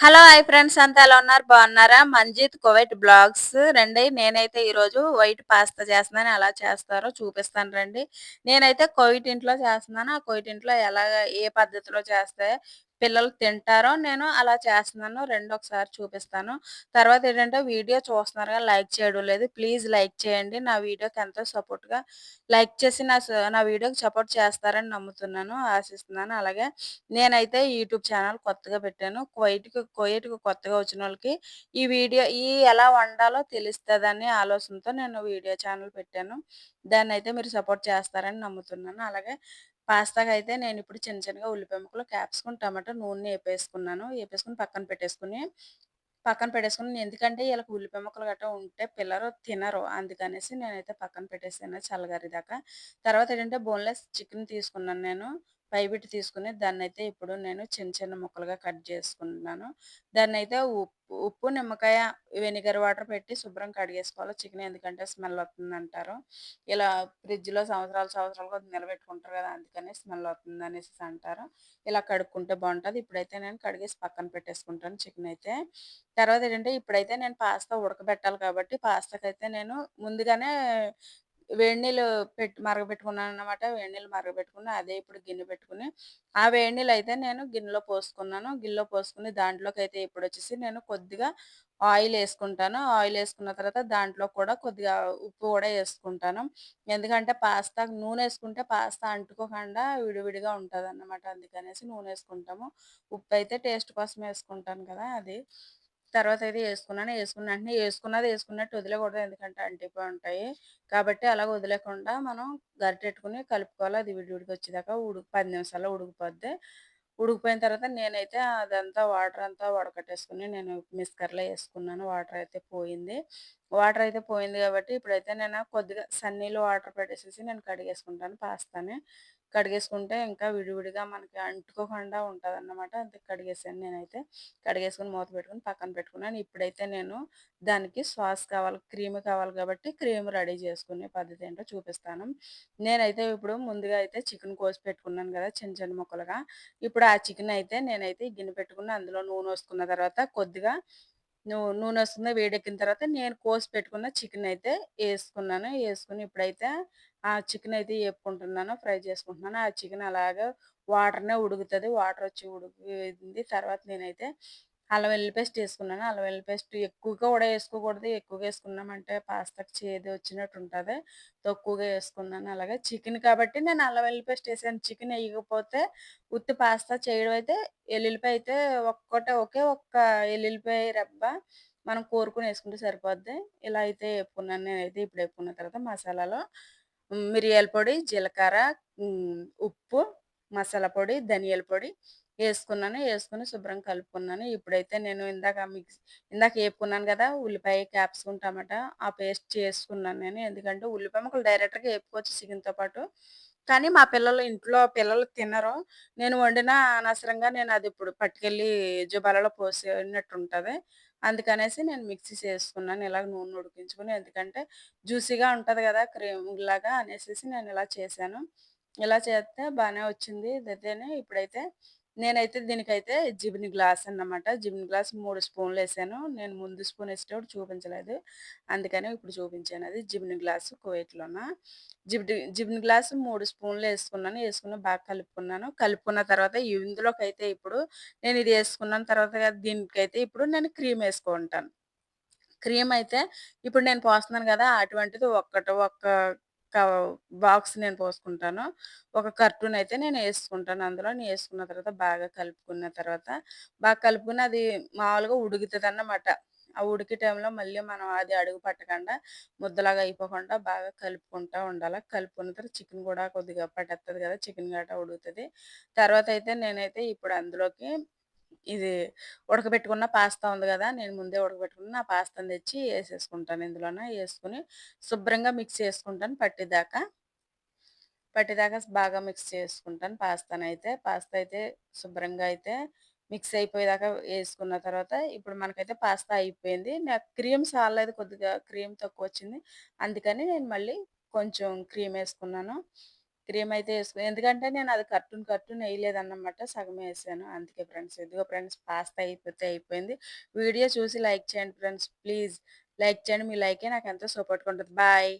Hello hi friends. అంతా ఎలా ఉన్నారు? బాగున్నారా? మంజిత్ కువైట్ బ్లాగ్స్ రండి. నేనైతే ఈరోజు వైట్ పాస్తా చేస్తున్నాను. ఎలా చేస్తారో చూపిస్తాను రండి. నేనైతే కోవిట్ ఇంట్లో చేస్తున్నాను. ఆ కోయిట్ ఇంట్లో ఎలాగ ఏ పద్ధతిలో చేస్తే పిల్లలు తింటారో నేను అలా చేస్తున్నాను. రెండు ఒకసారి చూపిస్తాను. తర్వాత ఏంటంటే వీడియో చూస్తున్నారు లైక్ చేయడం లేదు. ప్లీజ్ లైక్ చేయండి. నా వీడియోకి ఎంతో సపోర్ట్గా లైక్ చేసి నా నా వీడియోకి సపోర్ట్ చేస్తారని నమ్ముతున్నాను. ఆశిస్తున్నాను. అలాగే నేనైతే యూట్యూబ్ ఛానల్ కొత్తగా పెట్టాను. కువైట్కి కోయేటుకు కొత్తగా వచ్చిన వాళ్ళకి ఈ వీడియో ఈ ఎలా వండాలో తెలుస్తుందని ఆలోచనతో నేను వీడియో ఛానల్ పెట్టాను. దాన్ని అయితే మీరు సపోర్ట్ చేస్తారని నమ్ముతున్నాను. అలాగే పాస్తాకి అయితే నేను ఇప్పుడు చిన్న చిన్నగా ఉల్లిపాయ ముక్కలు క్యాప్సికం టమాటో నూనె వేపేసుకున్నాను. వేపేసుకుని పక్కన పెట్టేసుకుని పక్కన పెట్టేసుకుని ఎందుకంటే వీళ్ళకి ఉల్లిపాయ ముక్కలు గట్రా ఉంటే పిల్లలు తినరు. అందుకనేసి నేనైతే పక్కన పెట్టేసాను చల్లగారిదాకా. తర్వాత ఏంటంటే బోన్లెస్ చికెన్ తీసుకున్నాను నేను. పైబిట్టి తీసుకుని దాన్ని అయితే ఇప్పుడు నేను చిన్న చిన్న ముక్కలుగా కట్ చేసుకుంటున్నాను. దాన్ని అయితే ఉప్పు ఉప్పు నిమ్మకాయ వెనిగర్ వాటర్ పెట్టి శుభ్రం కడిగేసుకోవాలి చికెన్ ఎందుకంటే స్మెల్ వస్తుంది అంటారు ఇలా ఫ్రిడ్జ్లో సంవత్సరాలు సంవత్సరాలు కొద్ది నిలబెట్టుకుంటారు కదా అందుకనే స్మెల్ వస్తుంది అనేసి అంటారు. ఇలా కడుక్కుంటే బాగుంటుంది. ఇప్పుడైతే నేను కడిగేసి పక్కన పెట్టేసుకుంటాను చికెన్ అయితే. తర్వాత ఏంటంటే ఇప్పుడైతే నేను పాస్తా ఉడకబెట్టాలి కాబట్టి పాస్తాకైతే అయితే నేను ముందుగానే వేడి నీళ్ళు పెట్టి మరగబెట్టుకున్నాను అనమాట వేడి నీళ్ళు మరగబెట్టుకుని అదే ఇప్పుడు గిన్నె పెట్టుకుని. ఆ వేడి నీళ్ళు అయితే నేను గిన్నెలో పోసుకున్నాను. గిన్నెలో పోసుకుని దాంట్లోకి అయితే ఇప్పుడు వచ్చేసి నేను కొద్దిగా ఆయిల్ వేసుకుంటాను. ఆయిల్ వేసుకున్న తర్వాత దాంట్లో కూడా కొద్దిగా ఉప్పు కూడా వేసుకుంటాను. ఎందుకంటే పాస్తా నూనె వేసుకుంటే పాస్తా అంటుకోకుండా విడివిడిగా ఉంటుంది అన్నమాట అందుకనేసి నూనె వేసుకుంటాము. ఉప్పు అయితే టేస్ట్ కోసం వేసుకుంటాను కదా అది. తర్వాత అయితే వేసుకున్నాను. వేసుకున్న వెంటనే వేసుకున్నది వేసుకున్నట్టు వదిలేకూడదు ఎందుకంటే అంటిపోయి ఉంటాయి. కాబట్టి అలా వదిలేకుండా మనం గరిటెట్టుకుని కలుపుకోవాలి. అది విడివిడికి వచ్చేదాకా ఉడుకు పది నిమిషాల్లో ఉడికిపోద్ది. ఉడికిపోయిన తర్వాత నేనైతే అదంతా వాటర్ అంతా వడకట్టేసుకుని నేను మిస్కర్లో వేసుకున్నాను. వాటర్ అయితే పోయింది. వాటర్ అయితే పోయింది కాబట్టి ఇప్పుడైతే నేను కొద్దిగా సన్నీళ్ళు వాటర్ పెట్టేసేసి నేను కడిగేసుకుంటాను. పాస్తాని. కడిగేసుకుంటే ఇంకా విడివిడిగా మనకి అంటుకోకుండా ఉంటుంది అన్నమాట అంతే కడిగేసాను నేనైతే. కడిగేసుకుని మూత పెట్టుకుని పక్కన పెట్టుకున్నాను. ఇప్పుడైతే నేను దానికి సాస్ కావాలి క్రీమ్ కావాలి కాబట్టి క్రీమ్ రెడీ చేసుకునే పద్ధతి ఏంటో చూపిస్తాను. నేనైతే ఇప్పుడు ముందుగా అయితే చికెన్ కోసి పెట్టుకున్నాను కదా చిన్న చిన్న ముక్కలుగా. ఇప్పుడు ఆ చికెన్ అయితే నేనైతే గిన్నె పెట్టుకుని అందులో నూనె వేసుకున్న తర్వాత కొద్దిగా నూనె వస్తుంది వేడెక్కిన తర్వాత నేను కోసి పెట్టుకున్న చికెన్ అయితే వేసుకున్నాను. వేసుకుని ఇప్పుడైతే ఆ చికెన్ అయితే వేపుకుంటున్నాను ఫ్రై చేసుకుంటున్నాను ఆ చికెన్ అలాగా వాటర్నే ఉడుకుతుంది. వాటర్ వచ్చి ఉడికింది. తర్వాత నేనైతే అల్లం వెల్లుల్లి పేస్ట్ వేసుకున్నాను. అల్లం వెల్లుల్లి పేస్ట్ ఎక్కువగా కూడా వేసుకోకూడదు. ఎక్కువగా వేసుకున్నామంటే పాస్తాకి చేదు వచ్చినట్టు ఉంటుంది. తక్కువగా వేసుకున్నాను. అలాగే చికెన్ కాబట్టి నేను అల్లం వెల్లుల్లి పేస్ట్ వేసాను. చికెన్ వేయకపోతే ఉత్తి పాస్తా చేయడం అయితే ఎల్లుల్లిపాయ అయితే ఒక్కటే ఒకే ఒక్క ఎల్లుల్లిపాయ రెబ్బ మనం కోరుకుని వేసుకుంటే సరిపోద్ది. ఇలా అయితే వేపుకున్నాను. నేనైతే ఇప్పుడు వేపుకున్న తర్వాత మసాలాలో మిరియాల పొడి జీలకర్ర ఉప్పు మసాలా పొడి ధనియాల పొడి వేసుకున్నాను. వేసుకుని శుభ్రంగా కలుపుకున్నాను. ఇప్పుడైతే నేను ఇందాక మిక్స్ ఇందాక వేపుకున్నాను కదా ఉల్లిపాయ క్యాప్సికం టమాటా ఆ పేస్ట్ చేసుకున్నాను నేను. ఎందుకంటే ఉల్లిపాయ ముక్కలు డైరెక్ట్గా వేపుకోవచ్చు చికెన్తో పాటు. కానీ మా పిల్లలు ఇంట్లో పిల్లలు తినరు. నేను వండిన అనవసరంగా నేను అది ఇప్పుడు పట్టుకెళ్ళి జుబాలలో పోసినట్టు ఉంటుంది అందుకనేసి నేను మిక్సీ చేసుకున్నాను ఇలా నూనె ఉడికించుకుని ఎందుకంటే జ్యూసీగా ఉంటుంది కదా క్రీమ్ లాగా అనేసి నేను ఇలా చేశాను. ఇలా చేస్తే బాగానే వచ్చింది. అదేనే ఇప్పుడైతే నేనైతే దీనికైతే జిబిని గ్లాస్ అన్నమాట. జిబిని గ్లాస్ మూడు స్పూన్లు వేసాను. నేను ముందు స్పూన్ వేసేటప్పుడు చూపించలేదు. అందుకని ఇప్పుడు చూపించాను. అది జిబిని గ్లాసు కోయిట్లోన జిబి జిబిని గ్లాస్ మూడు స్పూన్లు వేసుకున్నాను. వేసుకుని బాగా కలుపుకున్నాను. కలుపుకున్న తర్వాత ఇందులోకి అయితే ఇప్పుడు నేను ఇది వేసుకున్న తర్వాత దీనికైతే ఇప్పుడు నేను క్రీమ్ వేసుకుంటాను. క్రీమ్ అయితే ఇప్పుడు నేను పోస్తున్నాను కదా అటువంటిది ఒక్కటి ఒక్క బాక్స్ నేను పోసుకుంటాను. ఒక కర్టూన్ అయితే నేను వేసుకుంటాను అందులో నేను వేసుకున్న తర్వాత బాగా కలుపుకున్న తర్వాత బాగా కలుపుకుని అది మామూలుగా ఉడుకుతుంది అన్నమాట ఆ ఉడికే టైంలో మళ్ళీ మనం అది అడుగు పట్టకుండా ముద్దలాగా అయిపోకుండా బాగా కలుపుకుంటూ ఉండాలి. కలుపుకున్న తర్వాత చికెన్ కూడా కొద్దిగా పట్టేస్తుంది కదా చికెన్ గట్ట ఉడుగుతుంది తర్వాత అయితే నేనైతే ఇప్పుడు అందులోకి ఇది ఉడకబెట్టుకున్న పాస్తా ఉంది కదా నేను ముందే ఉడకబెట్టుకున్న ఆ పాస్తాను తెచ్చి వేసేసుకుంటాను ఇందులోన వేసుకుని శుభ్రంగా మిక్స్ చేసుకుంటాను పట్టిదాకా. పట్టిదాకా బాగా మిక్స్ చేసుకుంటాను పాస్తాను అయితే పాస్తా అయితే శుభ్రంగా అయితే మిక్స్ అయిపోయేదాకా వేసుకున్న తర్వాత ఇప్పుడు మనకైతే పాస్తా అయిపోయింది. నాకు క్రీమ్ సాలేదు కొద్దిగా క్రీమ్ తక్కువ వచ్చింది. అందుకని నేను మళ్ళీ కొంచెం క్రీమ్ వేసుకున్నాను. క్రీమ్ అయితే వేసుకుని ఎందుకంటే నేను అది కర్టూన్ కర్టూన్ వేయలేదన్నమాట సగమే వేసాను. అందుకే ఫ్రెండ్స్ ఇదిగో ఫ్రెండ్స్ పాస్తా అయిపోతే అయిపోయింది. వీడియో చూసి లైక్ చేయండి ఫ్రెండ్స్ ప్లీజ్. లైక్ చేయండి మీ లైకే నాకు ఎంతో సపోర్ట్గా ఉంటుంది. బాయ్.